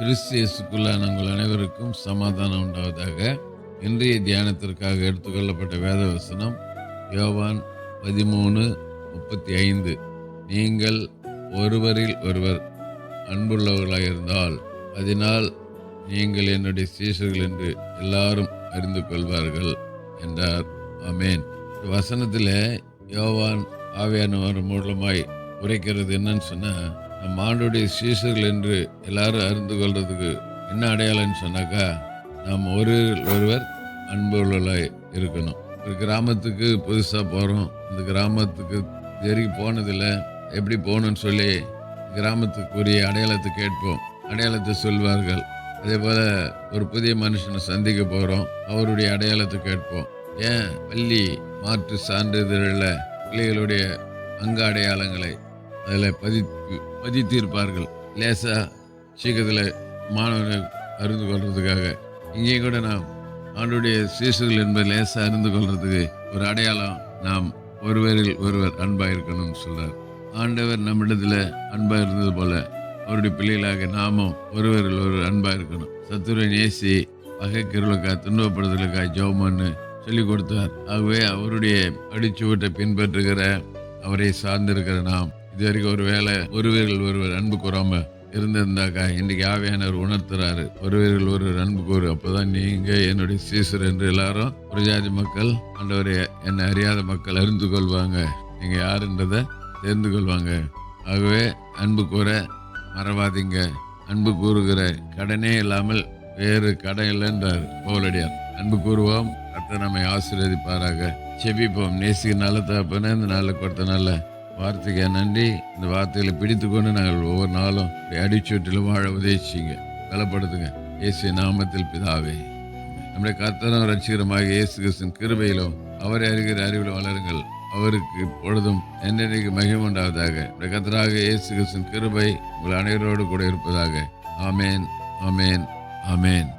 கிறிஸ்தியஸுக்குள்ளான உங்கள் அனைவருக்கும் சமாதானம் உண்டாவதாக. இன்றைய தியானத்திற்காக எடுத்துக்கொள்ளப்பட்ட வேத வசனம் யோவான் பதிமூணு முப்பத்தி ஐந்து நீங்கள் ஒருவரில் ஒருவர் அன்புள்ளவர்களாக இருந்தால் அதனால் நீங்கள் என்னுடைய சீசர்கள் என்று எல்லாரும் அறிந்து கொள்வார்கள் என்றார். அமேன் வசனத்தில் யோவான் ஆவியானவர் மூலமாய் உரைக்கிறது என்னன்னு சொன்னால் நம் ஆண்டுடைய சீசர்கள் என்று எல்லாரும் அறிந்து கொள்றதுக்கு என்ன அடையாளம்னு சொன்னாக்கா நாம் ஒரு ஒருவர் அன்பு உள்ளவர்களாய் இருக்கணும். ஒரு கிராமத்துக்கு புதுசாக போகிறோம் இந்த கிராமத்துக்கு இது போனதில்லை. எப்படி போகணும்னு சொல்லி கிராமத்துக்குரிய அடையாளத்தை கேட்போம். அடையாளத்தை சொல்வார்கள். அதே போல் ஒரு புதிய மனுஷனை சந்திக்க போகிறோம் அவருடைய அடையாளத்தை கேட்போம். ஏன்? பள்ளி மாற்று சான்றிதழில் பிள்ளைகளுடைய அங்க அடையாளங்களை அதில் பதித்து பதித்திருப்பார்கள். லேசாக சீக்கிரத்தில் மாணவர்கள் அறிந்து கொள்றதுக்காக. இங்கேயும் கூட நாம் ஆண்டுடைய சீசுகள் என்பது லேசாக அறிந்து கொள்றதுக்கு ஒரு அடையாளம் நாம் ஒருவரில் ஒருவர் அன்பாக இருக்கணும்னு சொல்கிறார் ஆண்டவர் நம்மிடத்தில் அன்பாக இருந்தது போல அவருடைய பிள்ளைகளாக நாமும் ஒருவரில் ஒரு அன்பாக இருக்கணும். சத்துருவை நேசி அகை கிருளுக்கா துன்பப்படுதலுக்கா ஜோமன்னு சொல்லி கொடுத்தார். ஆகவே அவருடைய அடிச்சுவட்டை பின்பற்றுகிற அவரை சார்ந்திருக்கிற நாம் இது வரைக்கும் ஒரு வேளை. ஒருவர்கள் ஒருவர் அன்பு கூறாம இருந்திருந்தாக்கா இன்னைக்கு ஆவியானவர் உணர்த்துறாரு. ஒருவர்கள் ஒருவர் அன்பு கூறு. அப்போதான் நீங்க என்னுடைய சீசர் என்று எல்லாரும் ஒரு ஜாதி மக்கள் ஆண்டவரை என்னை அறியாத மக்கள் அறிந்து கொள்வாங்க. நீங்க யாருன்றதை தெரிந்து கொள்வாங்க. ஆகவே அன்பு கூற மறவாதீங்க. அன்பு கூறுகிற கடனே இல்லாமல் வேறு கடன் இல்லைன்றார் பவுலடியார். அன்பு கூறுவோம் கர்த்தர் நம்மை ஆசீர்வதிப்பாராக. செபிப்போம் நேசிக்கு நல்ல தகப்பனே இந்த நாளில் கொடுத்த நாளில் வார்த்தைக்கு நன்றி. இந்த வார்த்தைகளை பிடித்து கொண்டு நாங்கள் ஒவ்வொரு நாளும் அடிச்சுட்டிலும் வாழ உதவிச்சிங்க. பலப்படுத்துங்க. இயேசு நாமத்தில் பிதாவே. நம்முடைய கர்த்தரும் ரட்சிகரமாக இயேசு கிருஷ்ணன் கிருபையிலும் அவரை அறிகிற அறிவிலும் வளருங்கள். அவருக்கு பொழுதும் என்றென்றைக்கு மகிழ்வு உண்டாவதாக. கத்தராக கர்த்தராக இயேசு கிருஷ்ணன் கிருபை உங்கள் அனைவரோடு கூட இருப்பதாக. ஆமேன் ஆமேன் ஆமேன்.